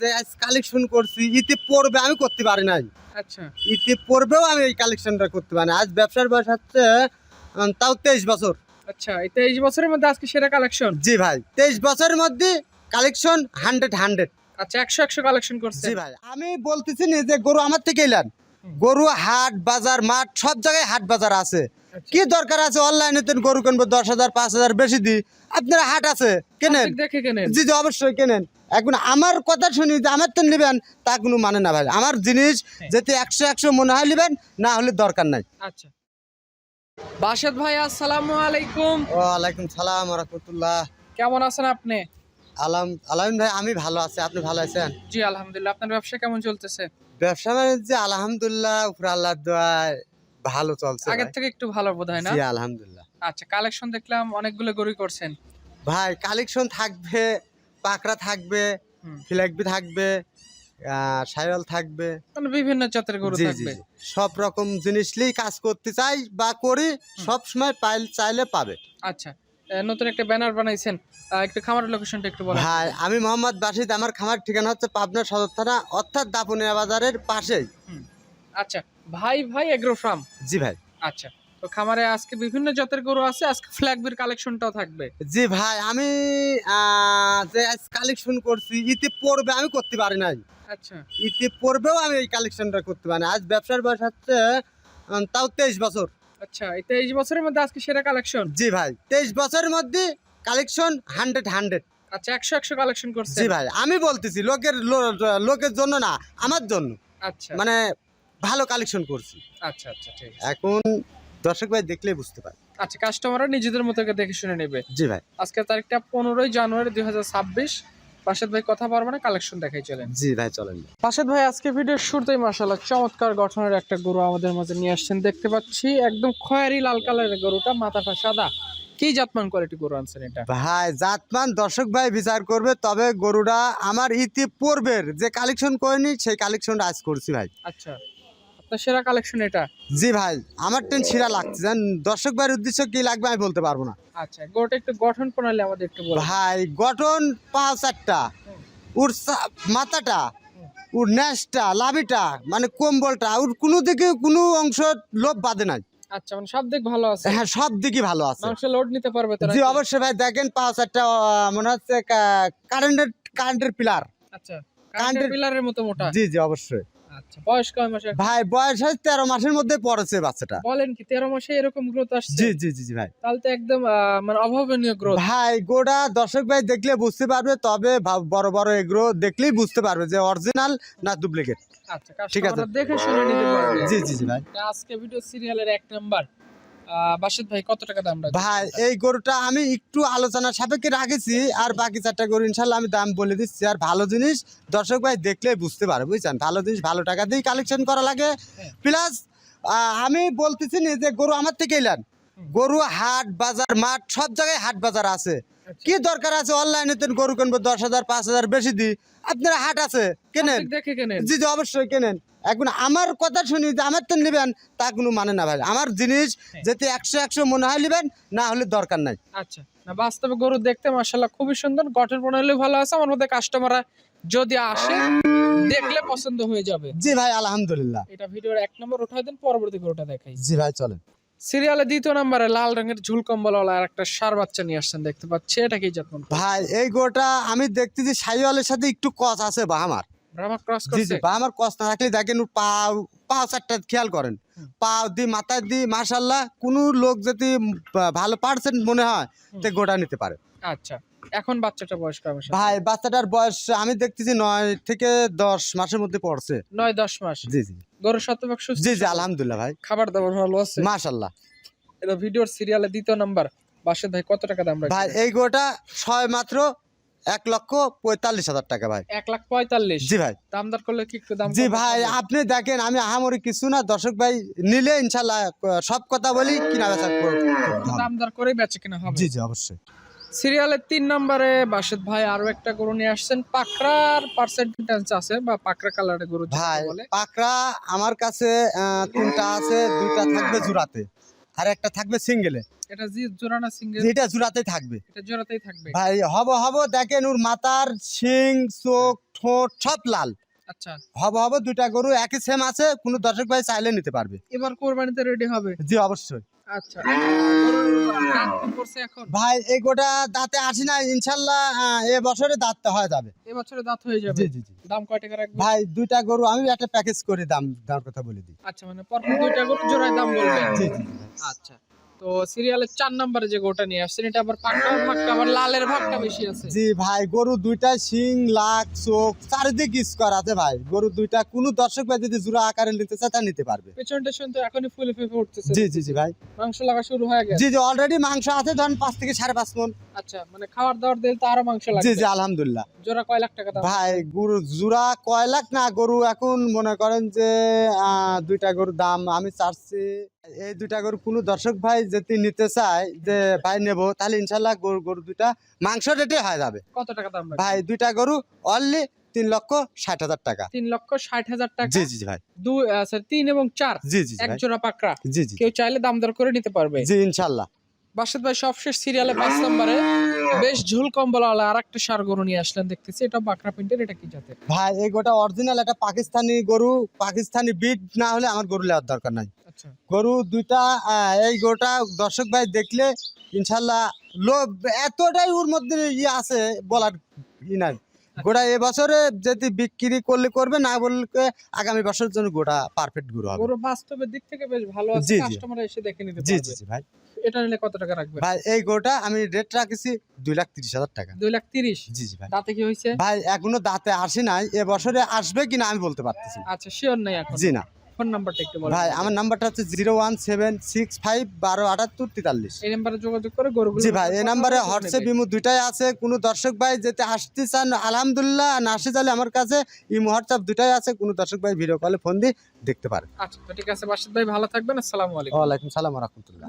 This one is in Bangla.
যে আজ কালেকশন করছি ইতি পড়বে আমি করতে পারি নাই। আচ্ছা। ইতি পড়বেও আমি এই কালেকশনটা করতে পারি না আজ ব্যবসার বয়স হচ্ছে তাও তেইশ বছর। আচ্ছা এই তেইশ বছরের মধ্যে আজকে সেরা কালেকশন জি ভাই তেইশ বছরের মধ্যে কালেকশন হান্ড্রেড হান্ড্রেড আচ্ছা একশো একশো কালেকশন করছে। জি ভাই আমি বলতেছি না যে গরু আমার থেকে এলেন গরু হাট বাজার মাঠ সব জায়গায় হাট বাজার আছে। আচ্ছা। কি দরকার আছে? অনলাইনে তো গরু কিনবো দশ হাজার পাঁচ হাজার বেশি দিই। আপনারা হাট আছে কেনেন? দেখে কেনেন? জি জি অবশ্যই কেনেন। এখন আমার কথা শুনি যে আমার তো নেবেন তা কোনো মানে না ভাই। আমার জিনিস হ্যাঁ। যেতে একশো একশো মনে হয় নেবেন না হলে দরকার নাই। আচ্ছা। বাসাদ ভাই আসসালামু আলাইকুম। ওয়ালাইকুম সালাম রহমতুল্লাহ। কেমন আছেন আপনি? আলাম আলামিন ভাই আমি ভালো আছি। আপনি ভালো আছেন? জি আলহামদুলিল্লাহ। আপনার ব্যবসা কেমন চলতেছে? ব্যবসা বাণিজ্য আলহামদুলিল্লাহ উপর আল্লাহ দোয়ায় ভালো চলছে আগের থেকে একটু ভালো বোধ হয় না? জি আলহামদুলিল্লাহ। আচ্ছা কালেকশন দেখলাম অনেকগুলো গরুই করছেন। ভাই কালেকশন থাকবে পাকড়া থাকবে। ফ্ল্যাগবি থাকবে সাইওয়াল থাকবে। মানে বিভিন্ন জাতের গরু থাকবে। সব রকম জিনিস নিয়েই কাজ করতে চাই বা করি সব সময় পাইল চাইলে পাবে। আচ্ছা নতুন একটা ব্যানার বানাইছেন। একটু খামারের লোকেশনটা একটু বলেন। ভাই আমি মোহাম্মদ বাসিদ আমার খামার ঠিকানা হচ্ছে পাবনা সদর থানা অর্থাৎ দাপুনিয়া বাজারের পাশেই। আচ্ছা ভাই ভাই এগ্রো ফার্ম জি ভাই। আচ্ছা তো খামারে আজকে বিভিন্ন জাতের গরু আছে আজকে ফ্ল্যাগবির কালেকশনটাও থাকবে। জি ভাই আমি যে আজ কালেকশন করছি ইতি পড়বে আমি করতে পারি নাই। আচ্ছা। ইতি পড়বেও আমি এই কালেকশনটা করতে পারি না আজ ব্যবসার বয়স হচ্ছে তাও তেইশ বছর। আচ্ছা এই তেইশ বছরের মধ্যে আজকে সেরা কালেকশন জি ভাই তেইশ বছরের মধ্যে কালেকশন হান্ড্রেড হান্ড্রেড আচ্ছা একশো একশো কালেকশন করছে জি ভাই আমি বলতেছি লোকের লোকের জন্য না আমার জন্য। আচ্ছা। মানে ভালো কালেকশন করছি। আচ্ছা আচ্ছা ঠিক এখন দর্শক ভাই দেখলেই বুঝতে পারে। আচ্ছা কাস্টমাররা নিজেদের মতো দেখে শুনে নেবে। জি ভাই। আজকের তারিখটা পনেরোই জানুয়ারি দুই হাজার ছাব্বিশ। পাশেদ ভাই কথা পারবে না কালেকশন দেখাই চলেন। জি ভাই চলেন। পাশেদ ভাই আজকে ভিডিওর শুরুতেই মাসাল্লাহ চমৎকার গঠনের একটা গরু আমাদের মাঝে নিয়ে আসছেন। দেখতে পাচ্ছি একদম খয়েরি লাল কালারের গরুটা মাথাটা সাদা। কি জাতমান কোয়ালিটি গরু আনছেন এটা? ভাই জাতমান দর্শক ভাই বিচার করবে তবে গরুটা আমার ইতি পূর্বের যে কালেকশন করিনি সেই কালেকশনটা আজ করছি ভাই। আচ্ছা। সেরা কালেকশন এটা? জি ভাই আমার টেন ছিঁড়া লাগছে। জান দর্শক ভাইয়ের উদ্দেশ্য কি লাগবে আমি বলতে পারব না। আচ্ছা গরুটা একটু গঠন প্রণালী আমাদের একটু বলুন। ভাই গঠন পাঁচ চারটা ওর সা- মাথাটা ওর ন্যাসটা লাভিটা মানে কম্বলটা ওর কোনো দিকে কোনো অংশ লোভ বাদে নাই। আচ্ছা মানে সব দিক ভালো আছে। হ্যাঁ সব দিকই ভালো আছে। মাংস লোড নিতে পারবে তো জি অবশ্যই ভাই দেখেন পাঁচ চারটা মনে হচ্ছে কারেন্টের কারেন্টের পিলার আচ্ছা কান্ডের পিলারের মতো মোটা। জি জি অবশ্যই। আচ্ছা বয়স কয় মাসে ভাই বয়স হয় তেরো মাসের মধ্যে পড়েছে বাচ্চাটা। বলেন কি তেরো মাসে এরকম গ্রোথ আসছে? জি জি জি জি ভাই। তাহলে তো একদম মানে অভাবনীয় গ্রোথ ভাই গোটা দর্শক ভাই দেখলে বুঝতে পারবে তবে বড় বড় দেখলেই বুঝতে পারবে যে অরিজিনাল না ডুপ্লিকেট আচ্ছা ঠিক আছে। দেখে শুনে নিতে পারবে। জি জি জি ভাই। আজকে ভিডিও সিরিয়ালের এক নাম্বার বাসিত ভাই কত টাকা দাম ভাই এই গরুটা আমি একটু আলোচনা সাপেক্ষে রাখেছি আর বাকি চারটা গরু ইনশাল্লাহ আমি দাম বলে দিচ্ছি। আর ভালো জিনিস দর্শক ভাই দেখলে বুঝতে পারে বুঝছেন? ভালো জিনিস ভালো টাকা দিয়ে কালেকশন করা লাগে। হ্যাঁ। প্লাস আমি বলতেছি না যে গরু আমার থেকে এলেন গরু হাট বাজার মাঠ সব জায়গায় হাট বাজার আছে। আচ্ছা। কি দরকার আছে? অনলাইনে তো গরু কিনবো দশ হাজার পাঁচ হাজার বেশি দিই। আপনারা হাট আছে কেনেন? জি জি অবশ্যই কেনেন। এখন আমার কথা শুনি যে আমার তো নেবেন তা কোনো মানে না ভাই। আমার জিনিস হ্যাঁ। যেতে একশো একশো মনে হয় নেবেন না হলে দরকার নাই। আচ্ছা না বাস্তবে গরু দেখতে মাশাল্লাহ খুবই সুন্দর গঠন প্রণালী ভালো আছে আমার মধ্যে কাস্টমাররা যদি আসে দেখলে পছন্দ হয়ে যাবে। জি ভাই আলহামদুলিল্লাহ। এটা ভিডিওর এক নম্বর উঠাই দেন পরবর্তী গরুটা দেখাই। জি ভাই চলেন। সিরিয়ালে দ্বিতীয় নম্বরে লাল রঙের ঝুল কম্বলওয়ালা আর একটা সার বাচ্চা নিয়ে আসছেন দেখতে পাচ্ছি এটা কি যত্ন ভাই এই গোটা আমি দেখতেছি সাইওয়ালের সাথে একটু কস আছে বা আমার। ব্রাহ্মা ক্রস জি জি করছে? বা আমার কস না দেখেন ওর পা পা চারটা খেয়াল করেন। পা দি মাথায় দি মার্শাল্লাহ কোনো লোক যদি বা- ভালো পার্সেন্ট মনে হয় তে গোটা নিতে পারে। আচ্ছা এখন বাচ্চাটা বয়স ভাই বাচ্চাটার বয়স আমি দেখতেছি নয় থেকে দশ মাসের মধ্যে পড়ছে। নয় দশ মাস? জি জি। গরুর শতভাগ সুস্থ? জি জি আলহামদুলিল্লাহ ভাই। খাবার দাবার ভালো আছে? মাশাল্লাহ এটা ভিডিওর সিরিয়ালে দ্বিতীয় নাম্বার বাসের ভাই কত টাকা দাম ভাই এই গোটা ছয় মাত্র এক লক্ষ পঁয়তাল্লিশ হাজার টাকা ভাই। এক লাখ পঁয়তাল্লিশ? জি ভাই। দামদার করলে কি দাম জি ভাই আপনি দেখেন আমি আহামরি কিছু না দর্শক ভাই নিলে ইনশাল্লাহ সব কথা বলি কিনা বেচা করব। দামদার করে বেচে কিনা হবে। জি জি অবশ্যই। সিরিয়ালের তিন নম্বরে বাসেদ ভাই আরও একটা গরু নিয়ে আসছেন। পাকড়ার পার্সেন্টেজ আছে বা পাকড়া কালারের গরু ভাই পাকড়া আমার কাছে তিনটা আছে দুইটা থাকবে জুরাতে আর একটা থাকবে সিঙ্গেলে এটা জি জোড়া সিঙ্গেল এটা জোড়াতেই থাকবে। এটা জোড়াতেই থাকবে। ভাই হব হব দেখেন ওর মাথার শিং চোখ ঠোঁট সব লাল। আচ্ছা। হব হব দুইটা গরু একই সেম আছে কোনো দর্শক ভাই চাইলে নিতে পারবে। এবার কোরবানিতে রেডি হবে? জি অবশ্যই। আচ্ছা। ভাই এই গোটা দাঁতে আসি না ইনশাল্লাহ এ বছরে দাঁতটা হয়ে যাবে। এবছরে দাঁত হয়ে যাবে? জি জি জি। দাম কয় টাকা রাখবে ভাই দুইটা গরু আমি একটা প্যাকেজ করে দাম দাম কথা বলে দিই। আচ্ছা মানে পরপর দুইটা গরু জোড়ায় দাম বলবে জি জি। আচ্ছা। তো সিরিয়ালের চার নম্বরে যে গরুটা নিয়ে আসছেন এটা আবার পাকার ভাগটা আবার লালের ভাগটা বেশি আছে। জি ভাই গরু দুইটা শিং লাখ চোখ চারিদিক স্কোয়ার আছে ভাই। গরু দুইটা কোনো দর্শক ভাই যদি জোড়া আকারে নিতে চায় তা নিতে পারবে। পেছন টেছন তো এখনই ফুলে ফেপে উঠতেছে। জি জি জি ভাই। মাংস লাগা শুরু হয়ে গেছে। জি জি অলরেডি মাংস আছে ধরেন পাঁচ থেকে সাড়ে পাঁচ মন। আচ্ছা মানে খাবার দাবার দিলে তো আরও মাংস জি লাগবে জি আলহামদুলিল্লাহ। জোড়া কয় লাখ টাকা দাম? ভাই গরু জোড়া কয় লাখ? না গরু এখন মনে করেন যে আহ, দুইটা গরুর দাম আমি চাচ্ছি। এই দুইটা গরু কোনো দর্শক ভাই যদি নিতে চায় যে ভাই নেব তাহলে ইনশাল্লাহ গরু গরু দুইটা মাংস রেটে হয়ে যাবে। কত টাকা দাম ভাই দুইটা গরু অনলি তিন লক্ষ ষাট হাজার টাকা। তিন লক্ষ ষাট হাজার টাকা? জি জি ভাই। দুই তিন এবং চার? জি জি এক জোড়া পাকড়া? জি জি। কেউ চাইলে দাম দর করে নিতে পারবে। জি ইনশাল্লাহ। বাসাদ ভাই সবশেষ সিরিয়ালে পাঁচ নম্বরে। বেশ ঝুল কম্বলওয়ালা আর একটা সার গরু নিয়ে আসলেন দেখতেছি। এটা বাকরা প্রিন্টের এটা কি জাতের? ভাই এই গোটা অরিজিনাল একটা পাকিস্তানি গরু পাকিস্তানি বিট না হলে আমার গরু নেওয়ার দরকার নাই। গরু দুইটা এই গরুটা দর্শক ভাই দেখলে ইনশাল্লাহ লোভ এতটাই ওর মধ্যে ইয়ে আছে বলার ই নাই। গোটা এবছরে যদি বিক্রি করলে করবে না বললে আগামী বছরের জন্য গোটা পারফেক্ট গরু হবে। গরু বাস্তবের দিক থেকে বেশ ভালো আছে। কাস্টমার এসে দেখে নিতে জি জি জি ভাই। এটা নিলে কত টাকা রাখবে? ভাই এই গরুটা আমি রেট রাখছি দুই লাখ তিরিশ হাজার টাকা। দুই লাখ তিরিশ? জি জি ভাই। দাঁতে কি হয়েছে? ভাই এখনও দাঁতে আসি নাই এবছরে আসবে কিনা আমি বলতে পারতেছি আচ্ছা শিওর নাই এখন। জি না। ফোন নাম্বারটা একটু বলেন। ভাই আমার নাম্বারটা হচ্ছে zero one seven six five বারো আটাত্তর তেতাল্লিশ। এই নাম্বারে যোগাযোগ করে গরুগুলো জি ভাই এই নাম্বারে হোয়াটসঅ্যাপ ইমো দুইটাই আছে। কোনো দর্শক ভাই যেতে আসতে চান আলহামদুলিল্লাহ না আসে আমার কাছে ইমো হোয়াটসঅ্যাপ দুটাই আছে। কোনো দর্শক ভাই ভিডিও কলে ফোন দিয়ে দেখতে পারেন। আচ্ছা তো ঠিক আছে বাসাদ ভাই ভালো থাকবেন। আসসালামু আলাইকুম। ওয়ালাইকুম সালাম রহমতুল্লাহ।